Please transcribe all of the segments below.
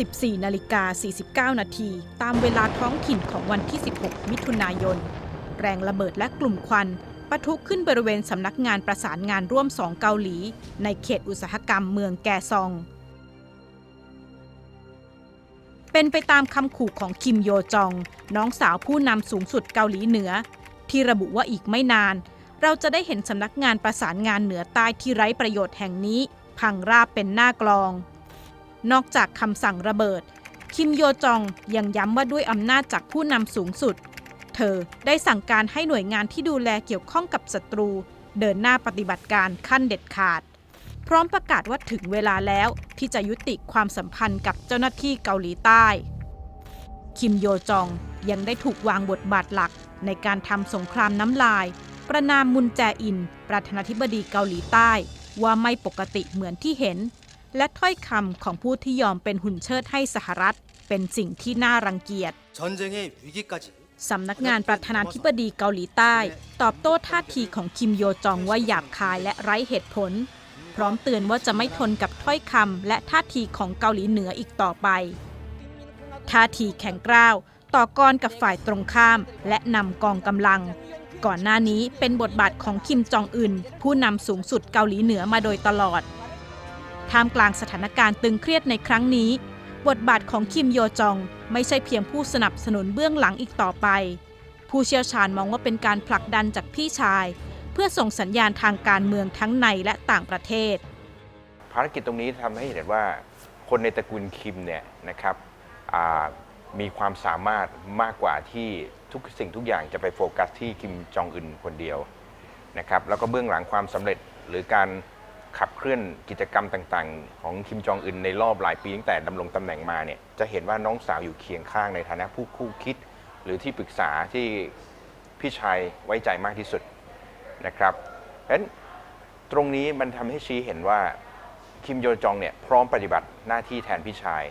14 นาฬิกา 49 นาที ตามเวลาท้องถิ่นของวันที่ 16 มิถุนายน แรงระเบิดและกลุ่มควันปะทุขึ้นบริเวณสำนักงานประสานงานร่วมสองเกาหลี ในเขตอุตสาหกรรมเมืองแกซอง เป็นไปตามคำขู่ของคิมโยจอง น้องสาวผู้นำสูงสุดเกาหลีเหนือ ที่ระบุว่าอีกไม่นาน เราจะได้เห็นสำนักงานประสานงานเหนือใต้ที่ไร้ประโยชน์แห่งนี้ พังราบเป็นหน้ากลอง นอกจากคำสั่งระเบิด คิมโยจองยังย้ำว่าด้วยอำนาจจากผู้นำสูงสุด เธอได้สั่งการให้หน่วยงานที่ดูแลเกี่ยวข้องกับศัตรู เดินหน้าปฏิบัติการขั้นเด็ดขาด พร้อมประกาศว่าถึงเวลาแล้วที่จะยุติความสัมพันธ์กับเจ้าหน้าที่เกาหลีใต้ คิมโยจองยังได้ถูกวางบทบาทหลักในการทำสงครามน้ำลาย ประนามมุนแจอิน ประธานาธิบดีเกาหลีใต้ ว่าไม่ปกติเหมือนที่เห็น และถ้อยคำของผู้ที่ยอมเป็นหุ่นเชิดให้สหรัฐ เป็นสิ่งที่น่ารังเกียจสำนักงานประธานาธิบดีเกาหลีใต้ ตอบโต้ท่าทีของคิมโยจองว่าหยาบคายและไร้เหตุผล พร้อมเตือนว่าจะไม่ทนกับถ้อยคำและท่าทีของเกาหลีเหนืออีกต่อไป ท่าทีแข็งกร้าว ต่อกรกับฝ่ายตรงข้าม และนำกองกำลัง ก่อนหน้านี้เป็นบทบาทของคิมจองอึนผู้นำสูงสุดเกาหลีเหนือมาโดยตลอด ท่ามกลางสถานการณ์ตึงเครียดในครั้งนี้ บทบาทของคิมโยจองไม่ใช่เพียงผู้สนับสนุนเบื้องหลังอีกต่อไป ผู้เชี่ยวชาญมองว่าเป็นการผลักดันจากพี่ชาย เพื่อส่งสัญญาณทางการเมืองทั้งในและต่างประเทศ ภารกิจตรงนี้ทำให้เห็นว่าคนในตระกูลคิมเนี่ยนะครับมีความสามารถมากกว่าที่ทุกสิ่งทุกอย่างจะไปโฟกัสที่คิมจองอึนคนเดียวนะครับแล้วก็เบื้องหลังความสำเร็จหรือการ ขับเคลื่อนกิจกรรมต่างๆ ของคิมจองอึนในรอบหลายปีตั้งแต่ดำรงตำแหน่งมาเนี่ยจะเห็นว่าน้องสาวอยู่เคียงข้างในฐานะผู้คู่คิด หรือที่ปรึกษาที่พี่ชายไว้ใจมากที่สุดนะครับเพราะฉะนั้นตรงนี้มันทำให้ชี้เห็นว่าคิมโยจองเนี่ยพร้อมปฏิบัติหน้าที่แทนพี่ชาย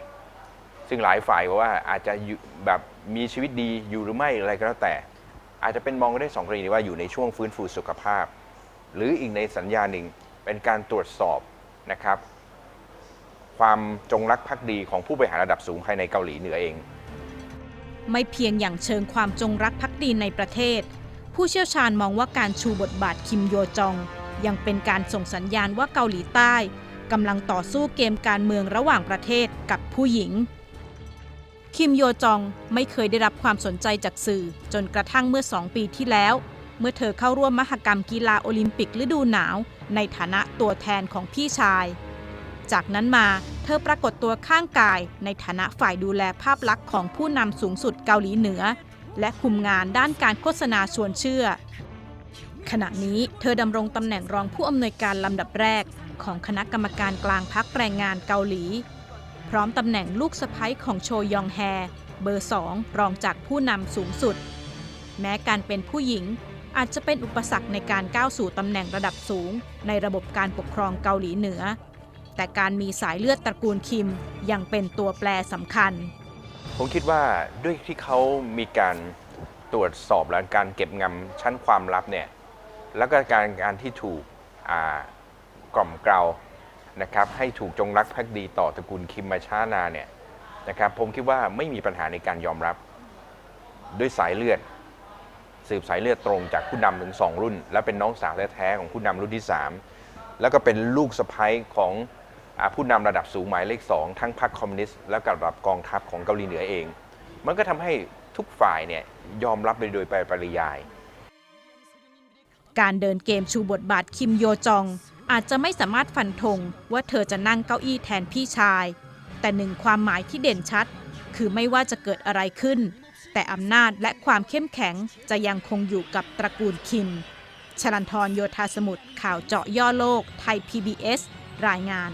ซึ่งหลายฝ่ายบอกว่าอาจจะอยู่แบบมีชีวิตดีอยู่หรือไม่อะไรก็แล้วแต่ อาจจะเป็นมองได้สองกรณีว่าอยู่ในช่วงฟื้นฟูสุขภาพ หรืออีกในสัญญาหนึ่ง เป็นการตรวจสอบนะครับ ความจงรักภักดีของผู้บริหารระดับสูงภายในเกาหลีเหนือเอง ไม่เพียงอย่างเชิงความจงรักภักดีในประเทศ ผู้เชี่ยวชาญมองว่าการชูบทบาทคิมโยจอง ยังเป็นการส่งสัญญาณว่าเกาหลีใต้กำลังต่อสู้เกมการเมืองระหว่างประเทศกับผู้หญิง คิมโยจองไม่เคยได้รับความสนใจจากสื่อจนกระทั่งเมื่อสองปีที่แล้ว เมื่อเธอเข้าร่วมมหกรรมกีฬาโอลิมปิกฤดูหนาว ในฐานะตัวแทนของพี่ชาย จากนั้นมาเธอปรากฏตัวข้างกาย ในฐานะฝ่ายดูแลภาพลักษณ์ของผู้นำสูงสุดเกาหลีเหนือ และคุมงานด้านการโฆษณาชวนเชื่อ ขณะนี้เธอดำรงตำแหน่งรองผู้อำนวยการลำดับแรก ของคณะกรรมการกลางพักแรงงานเกาหลี พร้อมตำแหน่งลูกสะใภ้ของโชยองแฮเบอร์สองรองจากผู้นำสูงสุด แม้การเป็นผู้หญิง อาจจะเป็นอุปสรรคในการก้าวสู่ตำแหน่งระดับสูง ในระบบการปกครองเกาหลีเหนือ แต่การมีสายเลือดตระกูลคิมยังเป็นตัวแปรสำคัญ ผมคิดว่าด้วยที่เขามีการตรวจสอบและการเก็บงำชั้นความลับเนี่ยแล้วก็การการที่ถูกกล่อมเกลานะครับให้ถูกจงรักภักดีต่อตระกูลคิมมาช้านาเนี่ยนะครับผมคิดว่าไม่มีปัญหาในการยอมรับด้วยสายเลือด สืบสายเลือดตรงจากผู้นำถึงสองรุ่น และเป็นน้องสาวแท้ๆของผู้นำรุ่นที่ 3 แล้วก็เป็นลูกสะใภ้ของผู้นำระดับสูงหมายเลข 2 ทั้งพรรคคอมมิวนิสต์และกับระดับกองทัพของเกาหลีเหนือเอง มันก็ทำให้ทุกฝ่ายเนี่ยยอมรับไปโดยปปริยาย การเดินเกมชูบทบาทคิมโยจอง อาจจะไม่สามารถฟันธงว่าเธอจะนั่งเก้าอี้แทนพี่ชาย แต่หนึ่งความหมายที่เด่นชัด คือไม่ว่าจะเกิดอะไรขึ้น แต่อำนาจและความเข้มแข็งจะยังคงอยู่กับตระกูลคิม ชลันทรโยธาสมุทรข่าวเจาะย่อโลก ไทย PBS รายงาน